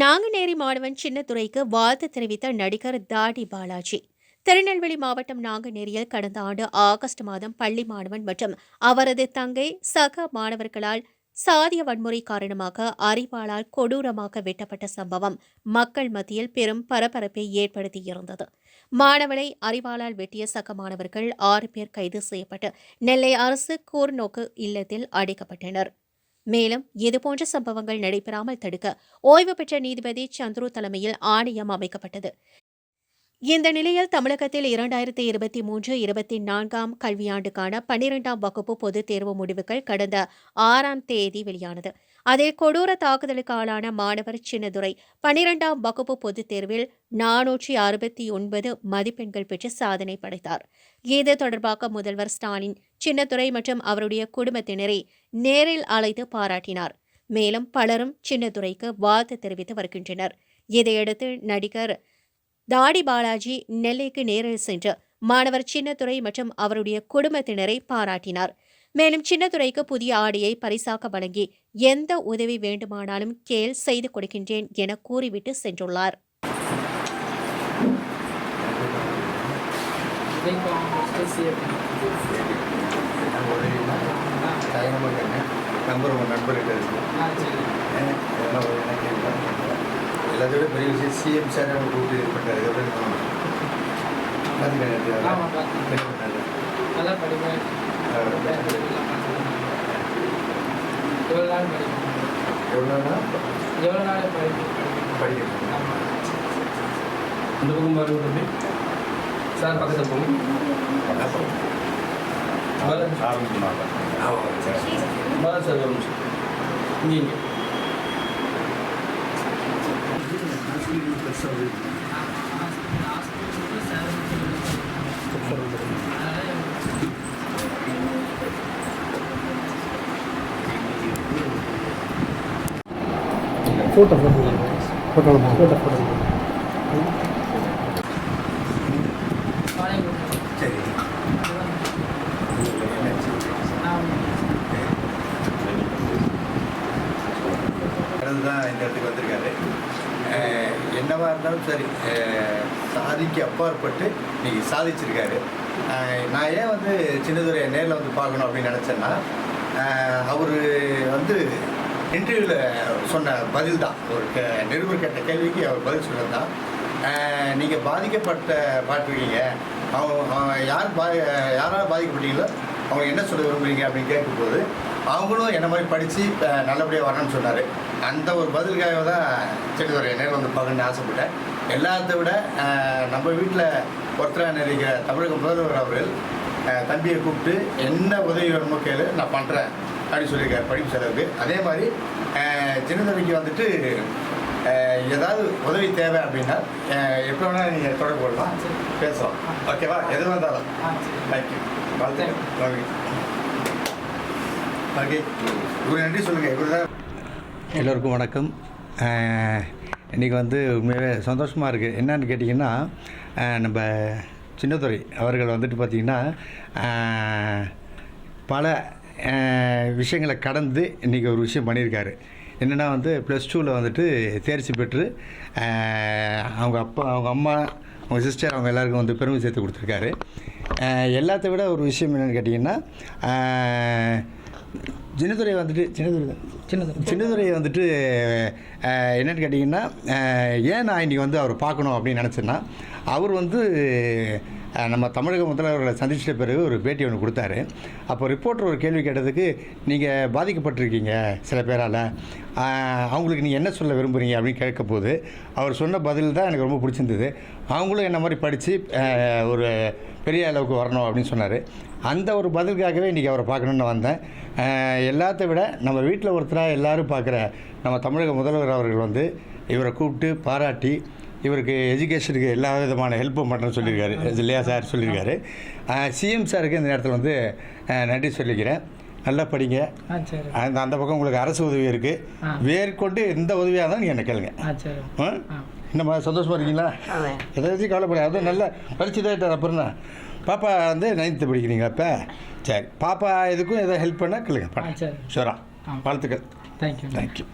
நாங்குநேரி மாணவன் சின்னத்துறைக்கு வாழ்த்து தெரிவித்த நடிகர் தாடி பாலாஜி. திருநெல்வேலி மாவட்டம் நாங்குநேரியில் கடந்த ஆண்டு ஆகஸ்ட் மாதம் பள்ளி மாணவன் மற்றும் அவரது தங்கை சக மாணவர்களால் சாதிய வன்முறை காரணமாக அறிவாளால் கொடூரமாக வெட்டப்பட்ட சம்பவம் மக்கள் மத்தியில் பெரும் பரபரப்பை ஏற்படுத்தியிருந்தது. மாணவனை அறிவாளால் வெட்டிய சக மாணவர்கள் ஆறு பேர் கைது செய்யப்பட்டு நெல்லை அரசு கூர்நோக்கு இல்லத்தில் அடைக்கப்பட்டனர். மேலும் இதுபோன்ற சம்பவங்கள் நடைபெறாமல் தடுக்க ஓய்வு பெற்ற நீதிபதி சந்துரு தலைமையில் ஆணையம் அமைக்கப்பட்டது. இந்த நிலையில் தமிழகத்தில் இரண்டாயிரத்தி இருபத்தி மூன்று இருபத்தி நான்காம் கல்வியாண்டுக்கான பன்னிரெண்டாம் வகுப்பு பொதுத் தேர்வு முடிவுகள் கடந்த ஆறாம் தேதி வெளியானது. அதில் கொடூர தாக்குதலுக்கு ஆளான மாணவர் சின்னதுரை. பன்னிரெண்டாம் வகுப்பு பொதுத் தேர்வில் நானூற்றி அறுபத்தி ஒன்பது மதிப்பெண்கள் பெற்று சாதனை படைத்தார். இது தொடர்பாக முதல்வர் ஸ்டாலின் சின்னதுரை மற்றும் அவருடைய குடும்பத்தினரை நேரில் அழைத்து பாராட்டினார். மேலும் பலரும் சின்னதுரைக்கு வாழ்த்து தெரிவித்து வருகின்றனர். இதையடுத்து நடிகர் தாடி பாலாஜி நெல்லைக்கு நேரில் சென்று மாணவர் சின்னதுரை மற்றும் அவருடைய குடும்பத்தினரை பாராட்டினார். மேலும் சின்னத்துரைக்கு புதிய ஆடையை பரிசாக வழங்கி எந்த உதவி வேண்டுமானாலும் கேள் செய்து கொடுக்கின்றேன் என கூறிவிட்டு சென்றுள்ளார். விட பெரிய விஷயம் சிஎம் சார் கூப்பிட்டு இது பண்ணுறாரு பார்த்து நல்லா படிப்பேன். எவ்வளோ நாள் படிப்பேன் எவ்வளோ நாள் எவ்வளோ நாள் படிப்பேன் படிக்கிறேன் ஆமாம் இந்த பக்கம் பாருங்க தம்பி சார் பக்கத்தில் போங்க ஆரம்பிக்கணும் ஆமாம் சரி பாலா சார் ஒரு நிமிஷம் இங்கே இங்கே photo photo photo photo photo தான் இந்த இடத்துக்கு வந்திருக்காரு. என்னவா இருந்தாலும் சரி சாதிக்கு அப்பாற்பட்டு இன்னைக்கு சாதிச்சிருக்காரு. நான் ஏன் வந்து சின்னதுரை நேரில் வந்து பார்க்கணும் அப்படின்னு நினச்சேன்னா அவர் இன்டர்வியூவில் சொன்ன பதில் தான் ஒரு க நிருபர் கேட்ட கேள்விக்கு அவர் பதில் சொன்னது தான் நீங்கள் பாதிக்கப்பட்ட பார்த்துருக்கீங்க அவங்க யார் பா யாரால் பாதிக்கப்பட்டீங்களோ அவங்க என்ன சொல்ல விரும்புறீங்க அப்படின்னு கேட்கும்போது அவங்களும் என்ன மாதிரி படித்து நல்லபடியாக வரணும்னு சொன்னார். அந்த ஒரு பதிலுக்காக தான் சரி ஒரு நேரில் வந்து பார்க்கணுன்னு ஆசைப்பட்டேன். எல்லாத்த விட நம்ம வீட்டில் ஒருத்தராக இருக்கிற தமிழக முதல்வர் அவர்கள் தம்பியை கூப்பிட்டு என்ன உதவி வேணுமோ கேளு நான் பண்ணுறேன் அப்படின்னு சொல்லியிருக்காரு படிப்பு செலவுக்கு. அதே மாதிரி சின்னதம்பிக்கு வந்துட்டு ஏதாவது உதவி தேவை அப்படின்னா எப்போ வேணால் நீங்கள் தொடர்பு கொள்ளலாம். பேசலாம். ஓகேவா? எது வந்தாலும். தேங்க்யூ வாழ்த்து ஓகே ஓகே. இவர் நன்றி சொல்லுங்கள் இவர் தான் எல்லோருக்கும் வணக்கம். இன்றைக்கி வந்து உண்மையாகவே சந்தோஷமாக இருக்குது என்னன்னு கேட்டிங்கன்னா நம்ம சின்னத்துறை அவர்கள் வந்துட்டு பார்த்திங்கன்னா பல விஷயங்களை கடந்து இன்றைக்கி ஒரு விஷயம் பண்ணியிருக்காரு. என்னென்னா வந்து ப்ளஸ் டூவில் வந்துட்டு தேர்ச்சி பெற்று அவங்க அப்பா அவங்க அம்மா அவங்க சிஸ்டர் அவங்க எல்லாருக்கும் வந்து பெருமை சேர்த்து கொடுத்துருக்காரு. எல்லாத்த விட ஒரு விஷயம் என்னென்னு கேட்டிங்கன்னா சின்னதுரை வந்துட்டு சின்னதுரை சின்னதுரை சின்னதுரை வந்துட்டு என்னென்னு கேட்டிங்கன்னா ஏன் நான் இன்றைக்கி வந்து அவர் பார்க்கணும் அப்படின்னு நினச்சேன்னா அவர் வந்து நம்ம தமிழக முதல்வர்களை சந்திச்சிட்ட பிறகு ஒரு பேட்டி ஒன்று கொடுத்தாரு. அப்போ ரிப்போர்ட்டர் ஒரு கேள்வி கேட்டதுக்கு நீங்கள் பாதிக்கப்பட்டிருக்கீங்க சில பேரால். அவங்களுக்கு நீங்கள் என்ன சொல்ல விரும்புகிறீங்க அப்படின்னு கேட்கும்போது அவர் சொன்ன பதில் தான் எனக்கு ரொம்ப பிடிச்சிருந்தது. அவங்களும் என்ன மாதிரி படித்து ஒரு பெரிய அளவுக்கு வரணும் அப்படின்னு சொன்னார். அந்த ஒரு பதிலுக்காகவே இன்றைக்கி அவரை பார்க்கணுன்னு நான் வந்தேன். எல்லாத்த விட நம்ம வீட்டில் ஒருத்தராக எல்லாரும் பார்க்குற நம்ம தமிழக முதல்வர் அவர்கள் வந்து இவரை கூப்பிட்டு பாராட்டி இவருக்கு எஜுகேஷனுக்கு எல்லா விதமான ஹெல்ப்பும் பண்ணுறேன்னு சொல்லியிருக்காரு. இல்லையா சார் சொல்லியிருக்காரு. சிஎம் சாருக்கு இந்த நேரத்தில் வந்து நன்றி சொல்லிக்கிறேன். நல்லா படிங்க. ஆ சரி. அந்த அந்த பக்கம் உங்களுக்கு அரசு உதவி. இருக்குது மேற்கொண்டு எந்த உதவியாக இருந்தாலும் நீங்கள் என்ன கேளுங்க. என்னம்மா சந்தோஷமாக இருக்கீங்களா? எதாச்சும் கவலைப்பட அதுவும் நல்லா படிச்சுதான் அப்புறம் தான். பாப்பா வந்து நைன்த்து படிக்கிறீங்களா இப்போ சரி. பாப்பா இதுக்கும் எதாவது ஹெல்ப் பண்ணால் கேளுங்க ஆ, சரி. ஷூரா. வாழ்த்துக்கள். Thank you thank you